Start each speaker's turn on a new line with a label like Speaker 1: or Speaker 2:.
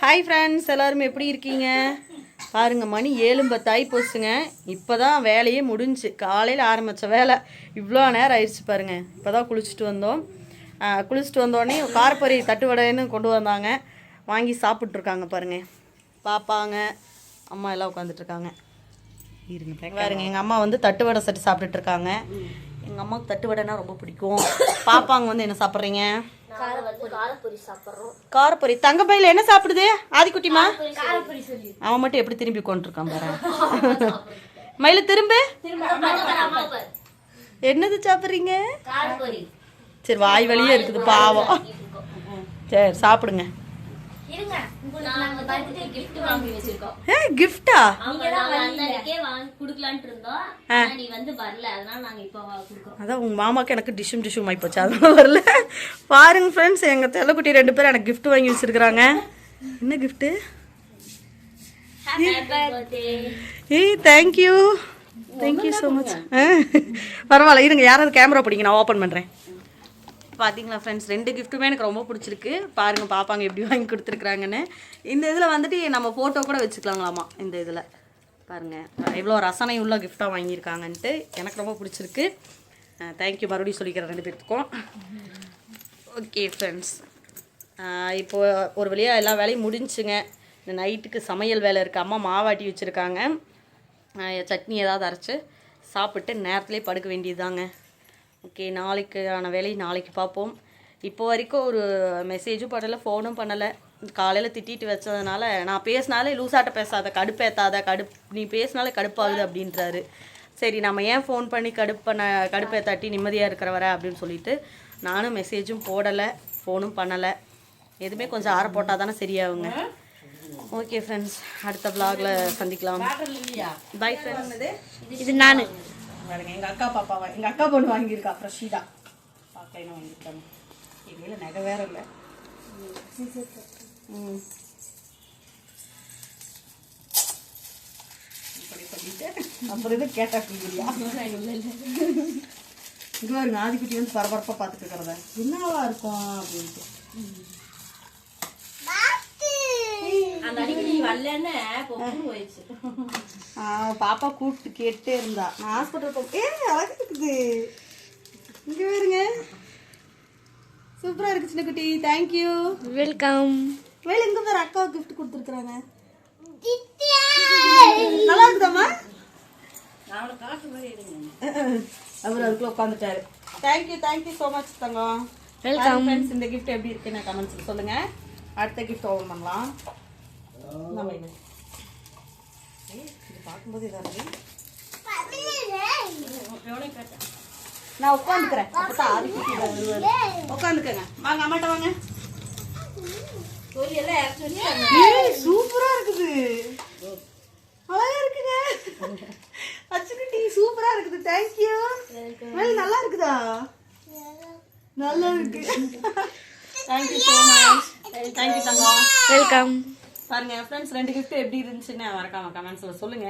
Speaker 1: Hi friends எல்லாரும் எப்படி இருக்கீங்க? பாருங்க மணி ஏழு பத்தாயி போச்சுங்க. இப்போ தான் வேலையே முடிஞ்சுச்சு காலையில் ஆரம்பித்த வேலை. இவ்வளோ நேரம் ஆயிடுச்சு பாருங்க. இப்போ தான் குளிச்சுட்டு வந்தோம். குளிச்சுட்டு வந்தோடனே காரப்பொரி தட்டுவடைன்னு கொண்டு வந்தாங்க. வாங்கி சாப்பிட்ருக்காங்க பாருங்க. பாப்பாங்க அம்மா எல்லாம் உட்காந்துட்டு இருக்காங்க இருங்க பாருங்க எங்கள் அம்மா வந்து தட்டுவடை சட்டி சாப்பிட்டுட்டு இருக்காங்க எங்கள் அம்மாவுக்கு தட்டுவடைனா ரொம்ப பிடிக்கும். பாப்பாங்க வந்து என்ன சாப்பிட்றீங்க?
Speaker 2: காரப்பொரி.
Speaker 1: தங்க பையில என்ன சாப்பிடுது? ஆதிக்குட்டிமா? அவன் மட்டும் எப்படி திரும்பி கொண்டிருக்கான் பாரு. மயில திரும்ப. என்னது சாப்பிட்றீங்க? சரி வாய் வழியே இருக்குது பாவம். சரி சாப்பிடுங்க.
Speaker 2: இருங்க. உங்களுக்கு நாங்க பர்த்டே gift வாங்கி வச்சிருக்கோம்.
Speaker 1: ஏ கிஃப்டா
Speaker 2: நாங்க அன்னைக்கே வாங்கி குடுக்கலாம்னு இருந்தோம். ஆனா நீ வந்து வரல. அதனால நாங்க இப்போ வா- குடுக்குறோம்.
Speaker 1: அதான் உங்க மாமாக்கு எனக்கு டிஷ்ஷும் டிஷ்ஷும் ஆகி போச்சு. அதனால வரல. பாருங்க ஃப்ரெண்ட்ஸ் எங்க தெல்லக்குட்டி ரெண்டு பேரும் எனக்கு gift வாங்கி வச்சிருக்காங்க என்ன
Speaker 2: பர்த்டே
Speaker 1: ஏய் தேங்க்யூ தேங்க்யூ ஸோ மச் பரவாயில்ல இருங்க யாராவது கேமரா பிடிங்க நான் ஓப்பன் பண்ணுறேன் பார்த்தீங்களா ஃப்ரெண்ட்ஸ் ரெண்டு கிஃப்ட்டுமே எனக்கு ரொம்ப பிடிச்சிருக்கு. பாருங்கள் பார்ப்பாங்க எப்படி வாங்கி கொடுத்துருக்குறாங்கன்னு. இந்த இதில் வந்துட்டு நம்ம ஃபோட்டோ கூட வச்சுக்கலாங்களாமா? இந்த இதில். பாருங்கள் எவ்வளோ ரசனை உள்ள கிஃப்டாக வாங்கியிருக்காங்கன்ட்டு எனக்கு ரொம்ப பிடிச்சிருக்கு. தேங்க்யூ மறுபடியும் சொல்லிக்கிறேன் ரெண்டு பேர்த்துக்கும் ஓகே ஃப்ரெண்ட்ஸ் இப்போது ஒரு வழியாக எல்லா வேலையும் முடிஞ்சுங்க. இந்த நைட்டுக்கு சமையல் வேலை இருக்குது அம்மா மாவாட்டி வச்சுருக்காங்க. சட்னி ஏதாவது அரைச்சி சாப்பிட்டு நேரத்துலேயே படுக்க வேண்டியது தாங்க ஓகே நாளைக்கான வேலையை நாளைக்கு பார்ப்போம். இப்போ வரைக்கும் ஒரு மெசேஜும் பண்ணலை ஃபோனும் பண்ணலை. காலையில் திட்டிட்டு வச்சதுனால நான் பேசினாலே லூசாட்ட பேசாத கடுப்பேத்தாத கடுப் நீ பேசினாலே கடுப்பாகுது அப்படின்றாரு. சரி நம்ம ஏன் ஃபோன் பண்ணி கடுப்பண்ண கடுப்பேத்தாட்டி நிம்மதியாக இருக்கிறவர அப்படின்னு சொல்லிட்டு நானும் மெசேஜும் போடலை ஃபோனும் பண்ணலை. எதுவுமே கொஞ்சம் ஆற போட்டால் தானே சரியாகுங்க. ஓகே ஃப்ரெண்ட்ஸ் அடுத்த vlogல சந்திக்கலாம். பை ஃப்ரெண்ட்ஸ்
Speaker 2: இது நானு.
Speaker 1: பாருங்க எங்கள் அக்கா பாப்பாவை எங்கள் அக்கா பொண்ணு வாங்கியிருக்கா ஃப்ரெஷ்ஷிதா பார்க்க என்ன வாங்கியிருக்காங்க. எங்கள் நகை வேற இல்லை. ம். இப்படி பண்ணிட்டு அப்புறம் இது கேட்டா இல்லையா இங்கே பாருங்க வந்து பரபரப்பாக பார்த்துட்டு இருக்கிறத. என்னவா இருக்கும் அப்படின்ட்டு. பாப்பா கூப்பிட்டு கேட்டே இருந்தா. நான் ஹாஸ்பிட்டல் போ ஏ அழகா இருக்குது. இங்க பாருங்க. சூப்பரா இருக்கு சின்ன குட்டி. தேங்க்யூ
Speaker 2: வெல்கம்
Speaker 1: வேலை எங்க பேர் அக்காவுக்கு கிஃப்ட் கொடுத்துருக்குறாங்க. நல்லா இருக்குதாம்மா? அவர் அதுக்குள்ள உட்காந்துட்டாரு thank you thank you so much Thangam. Welcome friends இந்த கிஃப்ட் எப்படி இருக்குன்னு கமெண்ட்ஸ் சொல்லுங்க. அடுத்த கிஃப்ட் ஓபன் பண்ணலாம். நம்ம ஏய், இது பார்க்கும்போது இதாக நான் உட்காந்துக்கிறேன். உட்காந்துக்கங்க. வாங்க அம்மாட்ட வாங்க. சூப்பரா இருக்குது. அழகா இருக்குங்க. அச்சுக்குட்டி சூப்பரா இருக்குது. தேங்க்யூ மேல் நல்லா இருக்குதா? நல்லா இருக்கு. Thank you so much thank you Thangam.
Speaker 2: Welcome
Speaker 1: பாருங்க ஃப்ரெண்ட்ஸ் ரெண்டு கிஃப்ட் எப்படி இருந்துச்சுன்னு மறக்காம கமெண்ட்ஸ்ல சொல்லுங்க.